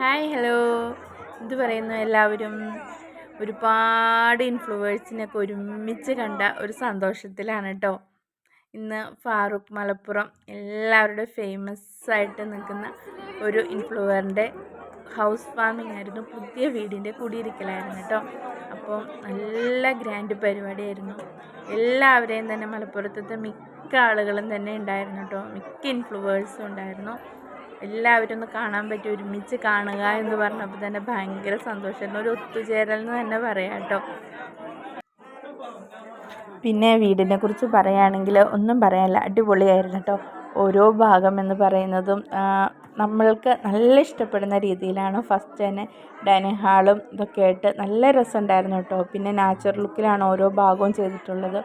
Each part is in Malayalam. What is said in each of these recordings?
ഹായ് ഹലോ ഇത് പറയുന്നു? എല്ലാവരും ഒരുപാട് ഇൻഫ്ലുവേഴ്സിനൊക്കെ ഒരുമിച്ച് കണ്ട ഒരു സന്തോഷത്തിലാണ് കേട്ടോ ഇന്ന് ഫാറൂഖ് മലപ്പുറം എല്ലാവരുടെ ഫേമസ് ആയിട്ട് നിൽക്കുന്ന ഒരു ഇൻഫ്ലുവറിന്റെ ഹൗസ് ഫാമിംഗ് ആയിരുന്നു. പുതിയ വീടിന്റെ കുടിയിരിക്കലായിരുന്നു കേട്ടോ അപ്പോൾ നല്ല ഗ്രാൻഡ് പരിപാടിയായിരുന്നു. എല്ലാവരെയും തന്നെ മലപ്പുറത്തത്തെ മിക്ക ആളുകളും തന്നെ ഉണ്ടായിരുന്നു കേട്ടോ മിക്ക ഇൻഫ്ലുവേഴ്സും ഉണ്ടായിരുന്നു. എല്ലാവരും ഒന്ന് കാണാൻ പറ്റി ഒരുമിച്ച് കാണുക എന്ന് പറഞ്ഞപ്പോൾ തന്നെ ഭയങ്കര സന്തോഷമായിരുന്നു ഒരു ഒത്തുചേരൽ എന്ന് തന്നെ പറയാം കേട്ടോ. പിന്നെ വീടിനെ കുറിച്ച് പറയുകയാണെങ്കിൽ ഒന്നും പറയാനില്ല അടിപൊളിയായിരുന്നു കേട്ടോ. ഓരോ ഭാഗം എന്ന് പറയുന്നതും നമ്മൾക്ക് നല്ല ഇഷ്ടപ്പെടുന്ന രീതിയിലാണ്. ഫസ്റ്റ് തന്നെ ഡൈനിങ് ഹാളും ഇതൊക്കെ ആയിട്ട് നല്ല രസമുണ്ടായിരുന്നു കേട്ടോ. പിന്നെ നാച്ചുറൽ ലുക്കിലാണ് ഓരോ ഭാഗവും ചെയ്തിട്ടുള്ളത്.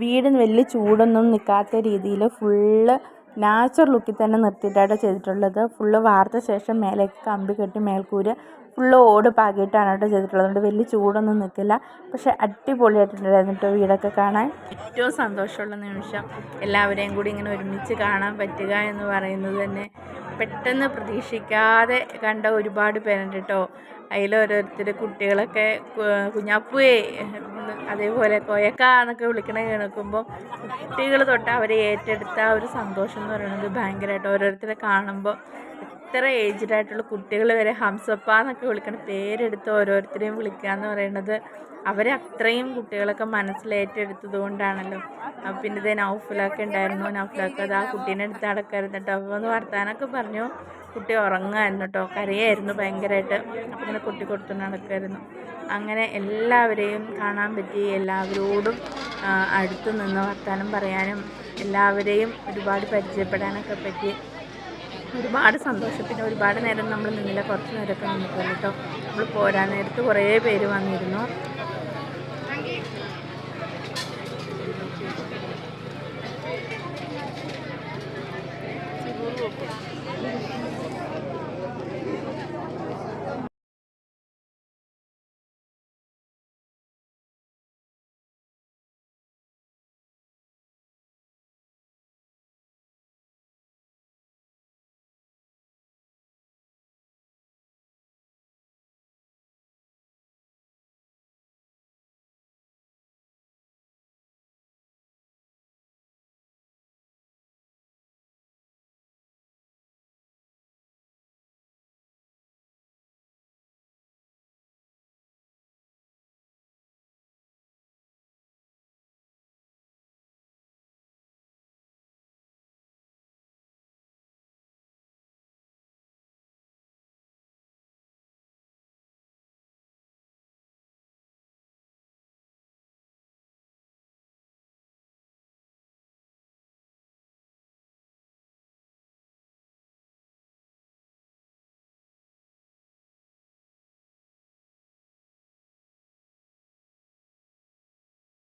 വീട് വലിയ ചൂടൊന്നും നിൽക്കാത്ത രീതിയിൽ ഫുള്ള് നാച്ചുറൽ ലുക്കിൽ തന്നെ നിർത്തിയിട്ടാണ് ചെയ്തിട്ടുള്ളത്. ഫുള്ള് വാർത്ത ശേഷം മേലേക്ക് കമ്പി കെട്ടി മേൽക്കൂര് ഫുള്ള് ഓട് പാകിയിട്ടാണ് കേട്ടോ ചെയ്തിട്ടുള്ളത്. അതുകൊണ്ട് വലിയ ചൂടൊന്നും നിൽക്കില്ല. പക്ഷെ അടിപൊളിയായിട്ടുണ്ടായിരുന്നു കേട്ടോ വീടൊക്കെ കാണാൻ. ഏറ്റവും സന്തോഷമുള്ള നിമിഷം എല്ലാവരെയും കൂടി ഇങ്ങനെ ഒരുമിച്ച് കാണാൻ പറ്റുക എന്ന് പറയുന്നത് തന്നെ പെട്ടെന്ന് പ്രതീക്ഷിക്കാതെ കണ്ട ഒരുപാട് പേരുണ്ട് കേട്ടോ അതിൽ ഓരോരുത്തർ കുട്ടികളൊക്കെ കുഞ്ഞാപ്പുവേ അതേപോലെ കൊയക്ക എന്നൊക്കെ വിളിക്കണ കേൾക്കുമ്പോൾ കുട്ടികൾ തൊട്ട് അവരെ ഏറ്റെടുത്ത ആ ഒരു സന്തോഷം എന്ന് പറയുന്നത് ഭയങ്കരമായിട്ട് ഓരോരുത്തരെ കാണുമ്പോൾ എത്ര ഏജ്ഡ് ആയിട്ടുള്ള കുട്ടികൾ വരെ ഹംസപ്പ എന്നൊക്കെ വിളിക്കണ പേരെടുത്ത് ഓരോരുത്തരെയും വിളിക്കുക എന്ന് പറയുന്നത് അവരെ അത്രയും കുട്ടികളൊക്കെ മനസ്സിലേറ്റെടുത്തത് കൊണ്ടാണല്ലോ പിന്നെ ഇതേ നൗഫുലൊക്കെ ഉണ്ടായിരുന്നു. നൗഫിലൊക്കെ അത് ആ കുട്ടീനെ എടുത്ത് നടക്കായിരുന്നു കേട്ടോ അപ്പോൾ ഒന്ന് വർത്താനൊക്കെ പറഞ്ഞു. കുട്ടി ഉറങ്ങായിരുന്നു കേട്ടോ കരയായിരുന്നു ഭയങ്കരമായിട്ട് അപ്പം ഇങ്ങനെ കുട്ടി കൊടുത്തു നടക്കുമായിരുന്നു അങ്ങനെ എല്ലാവരെയും കാണാൻ പറ്റി. എല്ലാവരോടും അടുത്ത് നിന്ന് വർത്താനം പറയാനും എല്ലാവരെയും ഒരുപാട് പരിചയപ്പെടാനൊക്കെ പറ്റി. ഒരുപാട് സന്തോഷം. പിന്നെ ഒരുപാട് നേരം നമ്മൾ നിന്നില്ല. കുറച്ച് നേരമൊക്കെ നിന്നിട്ടുള്ളൂ കേട്ടോ. നമ്മൾ പോരാൻ നേരത്ത് കുറേ പേര് വന്നിരുന്നു.